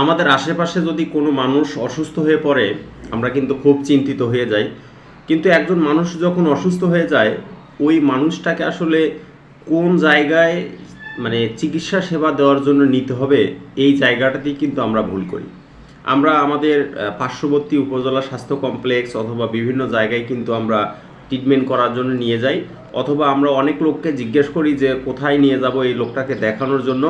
আমাদের আশেপাশে যদি কোনো মানুষ অসুস্থ হয়ে পড়ে, আমরা কিন্তু খুব চিন্তিত হয়ে যাই। কিন্তু একজন মানুষ যখন অসুস্থ হয়ে যায়, ওই মানুষটাকে আসলে কোন জায়গায় মানে চিকিৎসা সেবা দেওয়ার জন্য নিতে হবে, এই জায়গাটাতেই কিন্তু আমরা ভুল করি। আমরা আমাদের পার্শ্ববর্তী উপজেলা স্বাস্থ্য কমপ্লেক্স অথবা বিভিন্ন জায়গায় কিন্তু আমরা ট্রিটমেন্ট করার জন্য নিয়ে যাই। অথবা আমরা অনেক লোককে জিজ্ঞেস করি যে, কোথায় নিয়ে যাব এই লোকটাকে দেখানোর জন্য?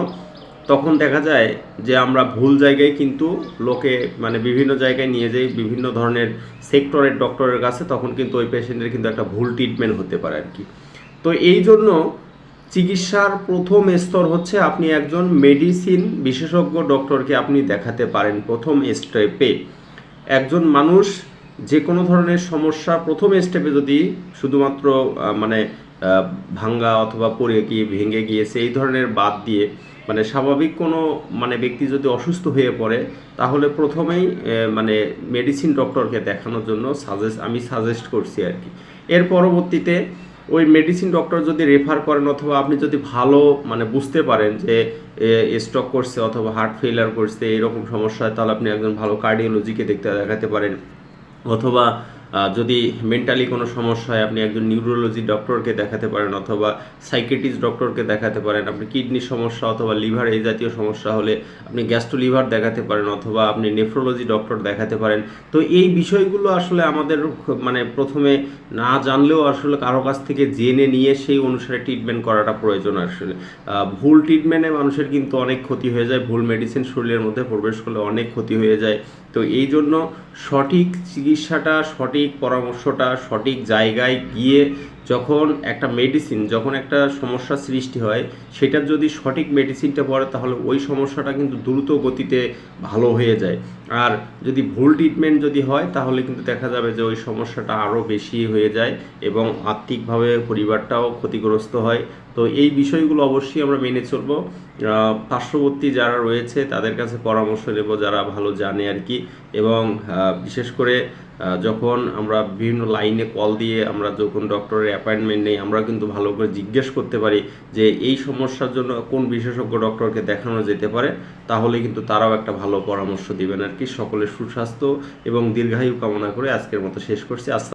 তখন দেখা যায় যে আমরা ভুল জায়গায় কিন্তু লোকে মানে বিভিন্ন জায়গায় নিয়ে যাই বিভিন্ন ধরনের সেক্টরের ডক্টরের কাছে তখন কিন্তু ওই পেশেন্টের কিন্তু একটা ভুল ট্রিটমেন্ট হতে পারে আর কি তো এই জন্য চিকিৎসার প্রথম স্তর হচ্ছে আপনি একজন মেডিসিন বিশেষজ্ঞ ডক্টরকে আপনি দেখাতে পারেন প্রথম স্টেপে একজন মানুষ যে কোনো ধরনের সমস্যা প্রথম স্টেপে যদি শুধুমাত্র মানে ভাঙ্গা অথবা পড়ে গিয়ে, ভেঙে গিয়েছে এই ধরনের বাদ দিয়ে মানে স্বাভাবিক কোনো মানে ব্যক্তি যদি অসুস্থ হয়ে পড়ে, তাহলে প্রথমেই মানে মেডিসিন ডক্টরকে দেখানোর জন্য সাজেস্ট আমি সাজেস্ট করছি আর কি। এর পরবর্তীতে ওই মেডিসিন ডক্টর যদি রেফার করেন অথবা আপনি যদি ভালো মানে বুঝতে পারেন যে স্ট্রোক করছে অথবা হার্ট ফেলিয়ার করছে, এরকম সমস্যা তাহলে আপনি একজন ভালো কার্ডিওলজিকে দেখতে, দেখাতে পারেন। অথবা যদি মেন্টালি কোনো সমস্যা হয় আপনি একজন নিউরোলজি ডক্টরকে দেখাতে পারেন অথবা সাইকেটিস্ট ডক্টরকে দেখাতে পারেন, আপনি কিডনির সমস্যা অথবা লিভার এই জাতীয় সমস্যা হলে আপনি গ্যাস্ট্রো লিভার দেখাতে পারেন অথবা আপনি নেফ্রোলজি ডক্টর দেখাতে পারেন। তো এই বিষয়গুলো আসলে আমাদের মানে প্রথমে না জানলেও আসলে কারও কাছ থেকে জেনে নিয়ে সেই অনুসারে ট্রিটমেন্ট করাটা প্রয়োজন আসলে। ভুল ট্রিটমেন্টে মানুষের কিন্তু অনেক ক্ষতি হয়ে যায়, ভুল মেডিসিন শরীরের মধ্যে প্রবেশ করলে অনেক ক্ষতি হয়ে যায়। তো এই জন্য সঠিক চিকিৎসাটা, সঠিক পরামর্শটা সঠিক জায়গায় গিয়ে যখন একটা মেডিসিন যখন একটা সমস্যা সৃষ্টি হয়, সেটার যদি সঠিক মেডিসিনটা পড়ে, তাহলে ওই সমস্যাটা কিন্তু দ্রুত গতিতে ভালো হয়ে যায়। আর যদি ভুল ট্রিটমেন্ট যদি হয়, তাহলে কিন্তু দেখা যাবে যে ওই সমস্যাটা আরও বেশি হয়ে যায় এবং আর্থিকভাবে পরিবারটাও ক্ষতিগ্রস্ত হয়। তো এই বিষয়গুলো অবশ্যই আমরা মেনে চলবো। পার্শ্ববর্তী যারা রয়েছে, তাদের কাছে পরামর্শ নেব, যারা ভালো জানে আর কি। এবং বিশেষ করে যখন আমরা বিভিন্ন লাইনে কল দিয়ে আমরা যখন ডক্টরের অ্যাপয়েন্টমেন্ট নেই, আমরা কিন্তু ভালো করে জিজ্ঞেস করতে পারি যে এই সমস্যার জন্য কোন বিশেষজ্ঞ ডক্টরকে দেখানো যেতে পারে, তাহলে কিন্তু তারাও একটা ভালো পরামর্শ দিবেন আর কি। সকলের সুস্বাস্থ্য এবং দীর্ঘায়ু কামনা করে আজকের মতো শেষ করছি। আস্তে